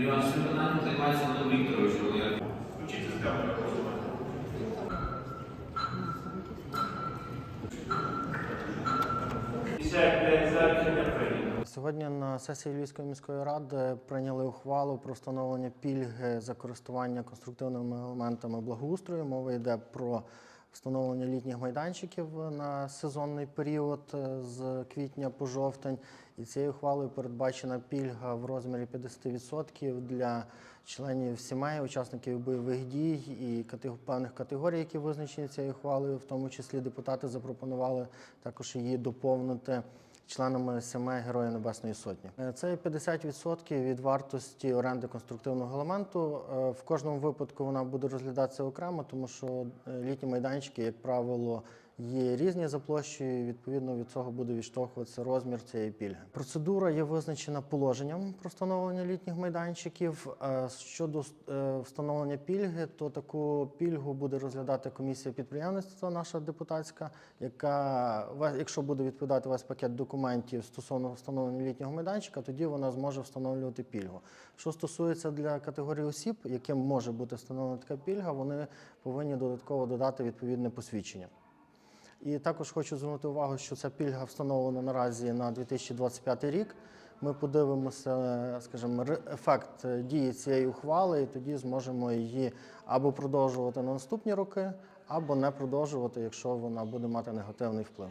Іван, питання займається Володимир Вікторович, але я Включіть систему голосування. П'ять за рішення прийнято. Сьогодні на сесії Львівської міської ради прийняли ухвалу про встановлення пільги за користування конструктивними елементами благоустрою. Мова йде про встановлення літніх майданчиків на сезонний період е, з квітня по жовтень. І цією ухвалою передбачена пільга в розмірі 50% для членів сімей, учасників бойових дій і певних категорій, які визначені цією ухвалою. В тому числі депутати запропонували також її доповнити членами сімей Героя Небесної Сотні. Е, Це є 50% від вартості оренди конструктивного елементу. Е, В кожному випадку вона буде розглядатися окремо, тому що е, літні майданчики, як правило, є різні за площею. і, Відповідно від цього буде відштовхуватися розмір цієї пільги. Процедура є визначена положенням про встановлення літніх майданчиків. Е, Щодо е, встановлення пільги, то таку пільгу буде розглядати комісія підприємництва, наша депутатська, яка якщо буде відповідати весь пакет документів стосовно встановлення літнього майданчика, тоді вона зможе встановлювати пільгу. Що стосується для категорії осіб, яким може бути встановлена така пільга, вони повинні додатково додати відповідне посвідчення. І також хочу звернути увагу, що ця пільга встановлена наразі на 2025 рік. Ми подивимося, скажімо, ефект е, дії цієї ухвали, і тоді зможемо її або продовжувати на наступні роки, або не продовжувати, якщо вона буде мати негативний вплив.